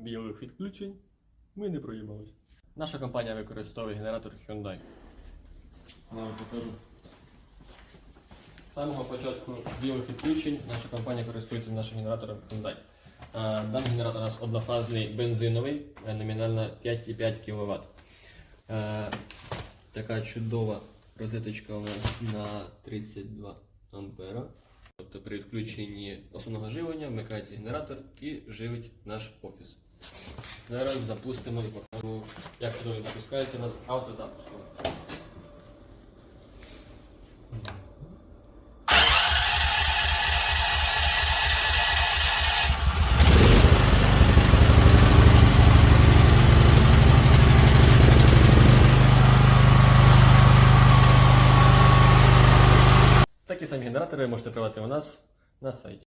білих відключень ми не проїбалися. Наша компанія використовує генератор Hyundai. Вам покажу. З самого початку білих відключень наша компанія користується нашим генератором Hyundai. Даний генератор у нас однофазний бензиновий, е, номінально 5,5 кВт. Е, Така чудова розеточка у нас на 32 ампера. Тобто при відключенні основного живлення вмикається генератор і живить наш офіс. Зараз запустимо і покажу, як чудово запускається у нас автозапуск. Такі самі генератори можете придбати у нас на сайті.